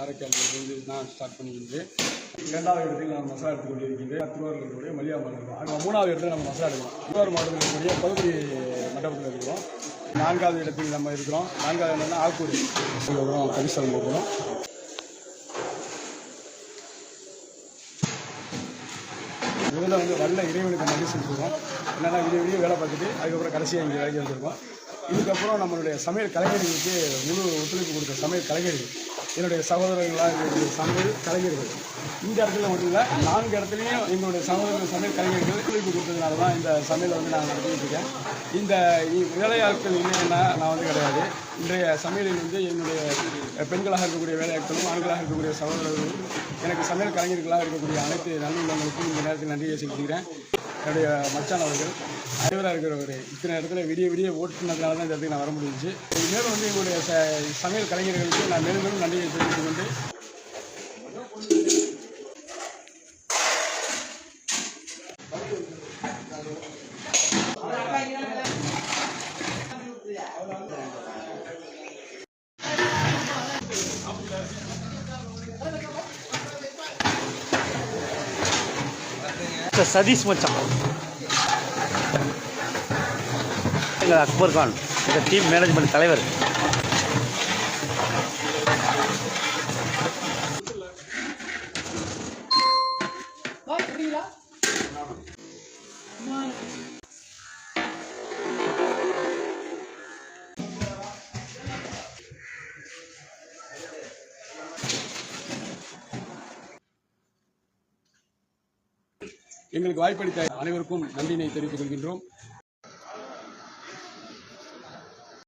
காரைக்காலிலிருந்து நான் ஸ்டார்ட் பண்ணிக்கிட்டு இரண்டாவது இடத்தில் நான் மசாலா எடுத்துக் கொண்டிருக்கின்றேன் திருவாரூர் இருக்கக்கூடிய மலியா மாவட்டம் மூணாவது இடத்துல நம்ம மசாலா எடுக்கிறோம். திருவாரூர் மாவட்டத்தில் இருக்கக்கூடிய பகுதி மண்டபத்தில் இருக்கிறோம். நான்காவது இடத்தில் நம்ம இருக்கிறோம். நான்காவது இடம்னா ஆக்கூர். இருக்கிறோம் கரிசலம் போகிறோம் முதல்ல வந்து நல்ல இறைவனுக்கு நன்றி செலுத்துவோம் என்னென்னா விடிய விடிய வேலை பார்த்துட்டு அதுக்கப்புறம் கடைசியாக இங்கே வேலைக்கு வந்திருக்கோம். இதுக்கப்புறம் நம்மளுடைய சமையல் கலைஞர்களுக்கு முழு ஒத்துழைப்பு கொடுத்த சமையல் கலைஞர்கள் என்னுடைய சகோதரர்களாக இருக்கக்கூடிய சமையல் கலைஞர்கள். இந்த இடத்துல மட்டும் இல்லை நான்கு இடத்துலையும் எங்களுடைய சகோதரர்கள் சமையல் கலைஞர்கள் ஒத்துழைப்பு கொடுத்ததுனால தான் இந்த சமையலை வந்து நான் நடத்திட்டு இருக்கேன். இந்த வேலையாட்கள் இல்லைன்னா நான் வந்து கிடையாது. இன்றைய சமையலில் வந்து என்னுடைய பெண்களாக இருக்கக்கூடிய வேலையாட்களும் ஆண்களாக இருக்கக்கூடிய சகோதரர்களும் எனக்கு சமையல் கலைஞர்களாக இருக்கக்கூடிய அனைத்து நல்லுள்ளவங்களுக்கும் இந்த நேரத்தில் நன்றியை செலுத்துகிறேன் என்னுடைய மச்சான் அவர்கள் அறிவராக இருக்கிறவர். இத்தனை இடத்துல விடிய விடிய ஓட்டுனதுனால தான் இந்த இடத்துக்கு நான் வர முடிஞ்சு மேலும் வந்து எங்களுடைய ச சமையல் கலைஞர்களுக்கு நான் மேலும் மேலும் நன்றியை தெரிவித்துக் கொண்டு மிஸ்டர் சதீஷ் மச்சான் எங்கள் அக்பர் கான் இந்த டீம் மேனேஜ்மெண்ட் தலைவர். எங்களுக்கு வாய்ப்பளித்த அனைவருக்கும் நன்றினை தெரிவித்துக் கொள்கின்றோம்.